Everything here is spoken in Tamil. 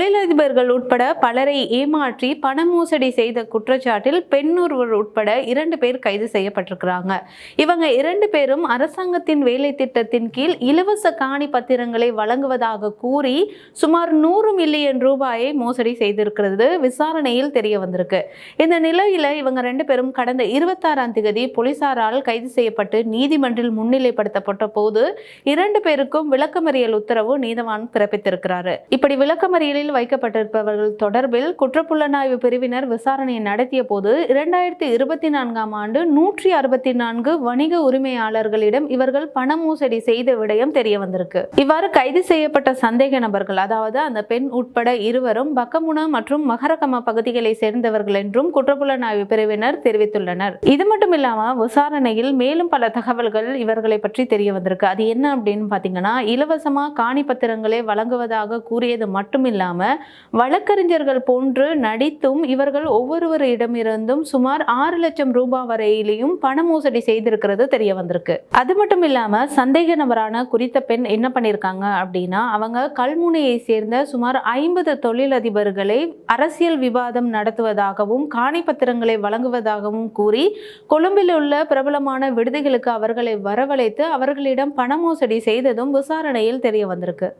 தொழிலதிபர்கள் உட்பட பலரை ஏமாற்றி பண மோசடி செய்த குற்றச்சாட்டில் பெண் ஒருவர் உட்பட இரண்டு பேர் கைது செய்யப்பட்டிருக்கிறாங்க. இவங்க இரண்டு பேரும் அரசாங்கத்தின் வேலை திட்டத்தின் கீழ் இலவச காணி பத்திரங்களை வழங்குவதாக கூறி சுமார் நூறு மில்லியன் ரூபாயை மோசடி செய்திருக்கிறது விசாரணையில் தெரிய வந்திருக்கு. இந்த நிலையில இவங்க ரெண்டு பேரும் கடந்த இருபத்தாறாம் தேதி போலீசாரால் கைது செய்யப்பட்டு நீதிமன்றில் முன்னிலைப்படுத்தப்பட்ட போது இரண்டு பேருக்கும் விளக்கமறியல் உத்தரவு நீதவான் பிறப்பித்திருக்கிறாரு. இப்படி விளக்கமறியலில் வைக்கப்பட்டிருப்பவர்கள் தொடர்பில் குற்றப்புலனாய்வு பிரிவினர் விசாரணை நடத்திய போது இரண்டாயிரத்தி இருபத்தி நான்காம் ஆண்டு நூற்றி அறுபத்தி நான்கு வணிக உரிமையாளர்களிடம் இவர்கள் பண மோசடி செய்த விடயம் தெரிய வந்திருக்கு. இவ்வாறு கைது செய்யப்பட்ட சந்தேக நபர்கள் அதாவது அந்த பெண் உட்பட இருவரும் பக்கமுன மற்றும் மகரகம பகுதிகளை சேர்ந்தவர்கள் என்றும் குற்றப்புலனாய்வு பிரிவினர் தெரிவித்துள்ளனர். இது மட்டும் இல்லாம விசாரணையில் மேலும் பல தகவல்கள் இவர்களை பற்றி தெரிய வந்திருக்கு. அது என்ன அப்படின்னு பாத்தீங்கன்னா இலவசமா காணி பத்திரங்களை வழங்குவதாக கூறியது மட்டும் இல்லாமல் வழக்கறிஞர்கள் போன்று நடித்தும் இவர்கள் ஒவ்வொருவரிடமிருந்தும் சுமார் ஆறு லட்சம் ரூபாய் வரையிலையும் பண மோசடி செய்திருக்கிறது தெரிய வந்திருக்கு. அது மட்டும் இல்லாமல் சந்தேக நபரான குறித்த பெண் என்ன பண்ணியிருக்காங்க அப்படின்னா அவங்க கல்முனையை சேர்ந்த சுமார் ஐம்பது தொழிலதிபர்களை அரசியல் விவாதம் நடத்துவதாகவும் காணி பத்திரங்களை வழங்குவதாகவும் கூறி கொழும்பில் உள்ள பிரபலமான விடுதிகளுக்கு அவர்களை வரவழைத்து அவர்களிடம் பண மோசடி செய்ததும் விசாரணையில் தெரிய வந்திருக்கு.